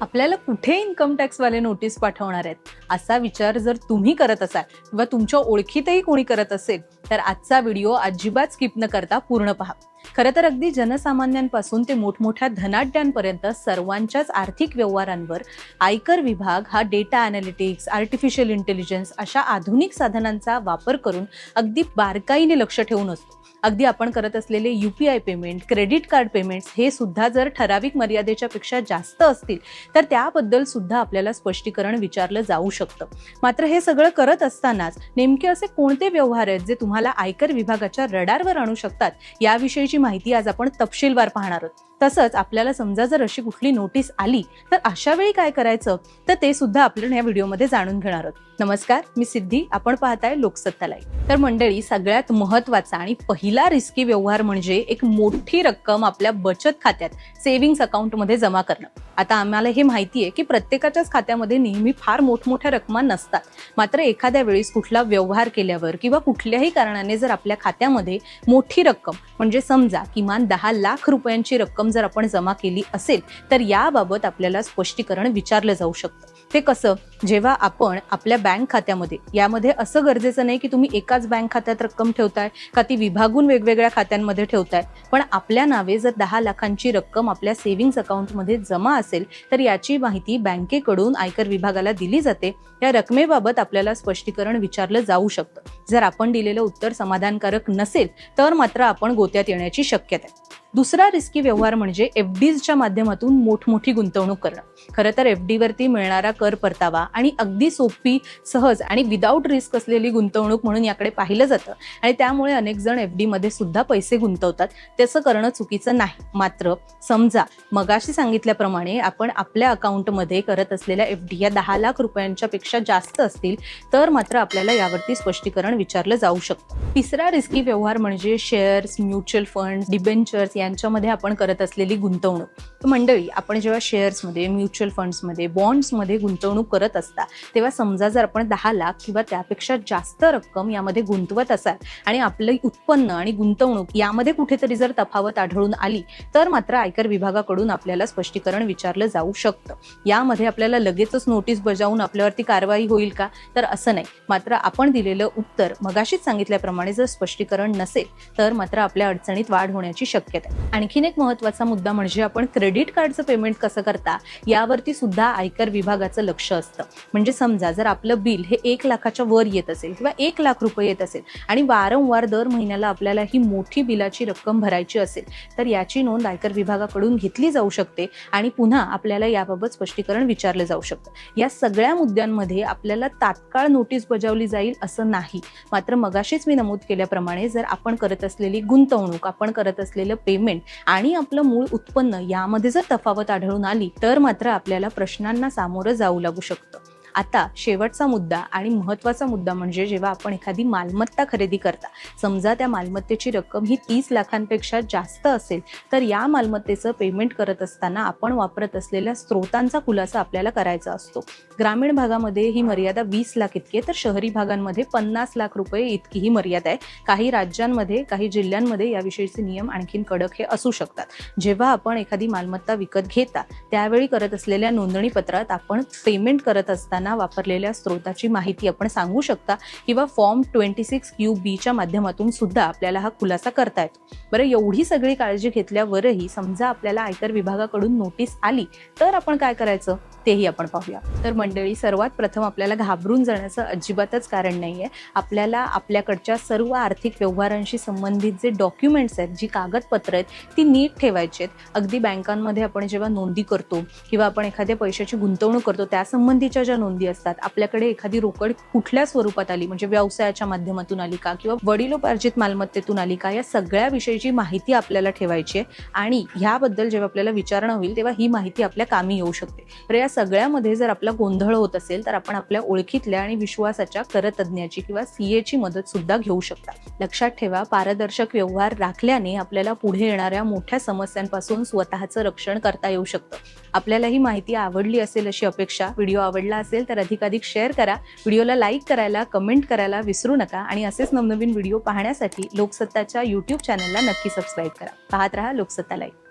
आपल्याला कुठे income टॅक्सवाले notice पाठवणार आहेत? असा विचार जर तुम्ही करत असाल किंवा तुमच्या ओळखीतही कोणी करत असेल तर आजचा व्हिडिओ अजिबात स्किप न करता पूर्ण पहा. खरं तर अगदी जनसामान्यांपासून ते मोठमोठ्या धनाढ्यांपर्यंत सर्वांच्याच आर्थिक व्यवहारांवर आयकर विभाग हा डेटा अनालिटिक्स आर्टिफिशियल इंटेलिजन्स अशा आधुनिक साधनांचा वापर करून अगदी बारकाईने लक्ष ठेवून असतो. अगदी आपण करत असलेले U P I payment credit card payments हे सुद्धा जर ठराविक मर्यादेच्या पेक्षा जास्त असतील तर त्याबद्दल सुद्धा आपल्याला स्पष्टीकरण विचारलं जाऊ शकतं. मात्र हे सगळं करत असतानाच नेमके असे कोणते व्यवहार आहेत जे तुम्हाला आयकर विभागाच्या रडारवर आणू शकतात. याविषयीची माहिती आज आपण तपशीलवार पाहणार आहोत. तसंच आपल्याला समजा जर अशी कुठली नोटीस आली तर अशा वेळी काय करायचं? तर ते सुद्धा आपण या व्हिडिओमध्ये जाणून घेणार आहोत. नमस्कार मी सिद्धी. आपण पाहताय लोकसत्ता लाईव्ह. तर मंडळी सगळ्यात महत्त्वाचा आणि पहिला रिस्की व्यवहार म्हणजे एक मोठी रक्कम आपल्या बचत खात्यात सेव्हिंग्स अकाउंटमध्ये जमा करणं. आता आम्हाला हे माहिती आहे की प्रत्येकाच्याच खात्यामध्ये नेहमी फार मोठमोठ्या रकमा नसतात. मात्र एखाद्या वेळेस कुठला व्यवहार केल्यावर किंवा कुठल्याही कारणाने जर आपल्या खात्यामध्ये मोठी रक्कम म्हणजे समजा किमान दहा लाख रुपयांची रक्कम जर आपण जमा केली असेल तर याबाबत आपल्याला स्पष्टीकरण विचारलं जाऊ शकतं. ते कसं? जेव्हा आपण आपल्या बँक खात्यामध्ये यामध्ये असं गरजेचं नाही की तुम्ही एकाच बँक खात्यात रक्कम ठेवताय का ती विभागून वेगवेगळ्या खात्यांमध्ये ठेवताय. पण आपल्या नावे जर दहा लाखांची रक्कम आपल्या सेव्हिंग्स अकाउंटमध्ये जमा असेल तर याची माहिती बँकेकडून आयकर विभागाला दिली जाते. या रकमेबाबत आपल्याला स्पष्टीकरण विचारलं जाऊ शकतं. जर आपण दिलेलं उत्तर समाधानकारक नसेल तर मात्र आपण गोत्यात येण्याची शक्यता आहे. दुसरा रिस्की व्यवहार म्हणजे एफ डीजच्या माध्यमातून मोठमोठी गुंतवणूक करणं. खरं तर एफ डीवरती मिळणारा कर परतावा आणि अगदी सोपी सहज आणि विदाऊट रिस्क असलेली गुंतवणूक म्हणून याकडे पाहिलं जातं. आणि त्यामुळे अनेक जण एफ डीमध्ये सुद्धा पैसे गुंतवतात. त्याचं करणं चुकीचं नाही. मात्र समजा मगाशी सांगितल्याप्रमाणे आपण आपल्या अकाउंटमध्ये करत असलेल्या एफ डी या दहा लाख रुपयांच्या पेक्षा जास्त असतील तर मात्र आपल्याला यावरती स्पष्टीकरण विचारलं जाऊ शकतं. तिसरा रिस्की व्यवहार म्हणजे शेअर्स म्युच्युअल फंड डिबेंचर्स यांच्यामध्ये आपण करत असलेली गुंतवणूक. तर मंडळी आपण जेव्हा शेअर्समध्ये म्युच्युअल फंड्समध्ये बॉन्ड्समध्ये गुंतवणूक करत असता तेव्हा समजा जर आपण दहा लाख किंवा त्यापेक्षा जास्त रक्कम यामध्ये गुंतवत असाल आणि आपलं उत्पन्न आणि गुंतवणूक यामध्ये कुठेतरी जर तफावत आढळून आली तर मात्र आयकर विभागाकडून आपल्याला स्पष्टीकरण विचारलं जाऊ शकतं. यामध्ये आपल्याला लगेचच नोटीस बजावून आपल्यावरती कारवाई होईल का? तर असं नाही. मात्र आपण दिलेलं उत्तर मगाशीच सांगितल्याप्रमाणे जर स्पष्टीकरण नसेल तर मात्र आपल्या अडचणीत वाढ होण्याची शक्यता आहे. आणखीन एक महत्त्वाचा मुद्दा म्हणजे आपण क्रेडिट कार्डचं पेमेंट कसं करता यावरती सुद्धा आयकर विभागाचं लक्ष असतं. म्हणजे समजा जर आपलं बिल हे एक लाखाच्या वर येत असेल किंवा एक लाख रुपये येत असेल आणि वारंवार दर महिन्याला आपल्याला ही मोठी बिलाची रक्कम भरायची असेल तर याची नोंद आयकर विभागाकडून घेतली जाऊ शकते आणि पुन्हा आपल्याला याबाबत स्पष्टीकरण विचारलं जाऊ शकतं. या सगळ्या मुद्द्यांमध्ये आपल्याला तात्काळ नोटीस बजावली जाईल असं नाही. मात्र मगाशीच मी नमूद केल्याप्रमाणे जर आपण करत असलेली गुंतवणूक आपण करत असलेलं पेमेंट आणि आपलं मूळ उत्पन्न यामध्ये जर तफावत आढळून आली तर मात्र आपल्याला प्रश्नांना सामोरं जाऊ लागू शकतं. आता शेवटचा मुद्दा आणि महत्त्वाचा मुद्दा म्हणजे जेव्हा आपण एखादी मालमत्ता खरेदी करता समजा त्या मालमत्तेची रक्कम ही तीस लाखांपेक्षा जास्त असेल तर या मालमत्तेचं पेमेंट करत असताना आपण वापरत असलेल्या स्रोतांचा खुलासा आपल्याला करायचा असतो. ग्रामीण भागामध्ये ही मर्यादा वीस लाख इतकी आहे तर शहरी भागांमध्ये पन्नास लाख रुपये इतकी ही मर्यादा आहे. काही राज्यांमध्ये काही जिल्ह्यांमध्ये याविषयीचे नियम आणखीन कडक हे असू शकतात. जेव्हा आपण एखादी मालमत्ता विकत घेता त्यावेळी करत असलेल्या नोंदणीपत्रात आपण पेमेंट करत असताना वापरलेल्या स्रोताची माहिती आपण सांगू शकता. किंवा फॉर्म ट्वेंटी सिक्स क्यू बीच्या माध्यमातून सुद्धा आपल्याला हा खुलासा करता येतो. बरं एवढी सगळी काळजी घेतल्यावरही समजा आपल्याला आयकर विभागाकडून नोटीस आली तर आपण काय करायचं? तेही आपण पाहूया. तर मंडळी सर्वात प्रथम आपल्याला घाबरून जाण्याचं अजिबातच कारण नाही आहे आपल्याला आपल्याकडच्या सर्व आर्थिक व्यवहारांशी संबंधित जे डॉक्युमेंट्स आहेत जी कागदपत्र आहेत ती नीट ठेवायची आहेत. अगदी बँकांमध्ये आपण जेव्हा नोंदी करतो किंवा आपण एखाद्या पैशाची गुंतवणूक करतो त्यासंबंधीच्या ज्या नोंदी असतात. आपल्याकडे एखादी रोकड कुठल्या स्वरूपात आली? म्हणजे व्यवसायाच्या माध्यमातून आली का? किंवा वडिलोपार्जित मालमत्तेतून आली का? या सगळ्या विषयीची माहिती आपल्याला ठेवायची आहे. आणि ह्याबद्दल जेव्हा आपल्याला विचारणा होईल तेव्हा ही माहिती आपल्या कामी येऊ शकते. तर या सगळ्यामध्ये जर आपला गोंधळ होत असेल तर आपण आपल्या ओळखीतल्या आणि विश्वासाच्या करतज्ञाची किंवा सीएची मदत सुद्धा घेऊ शकता. लक्षात ठेवा पारदर्शक व्यवहार राखल्याने आपल्याला पुढे येणाऱ्या मोठ्या समस्यांपासून स्वतःचं रक्षण करता येऊ शकतं. आपल्याला ही माहिती आवडली असेल अशी अपेक्षा व्हिडिओ आवडला असेल तर अधिकाधिक शेअर करा. व्हिडिओला लाईक करायला कमेंट करायला विसरू नका आणि असेच नवनवीन व्हिडिओ पाहण्यासाठी लोकसत्ताच्या यूट्यूब चॅनलला नक्की सबस्क्राईब करा. पाहत रहा लोकसत्ता लाईव्ह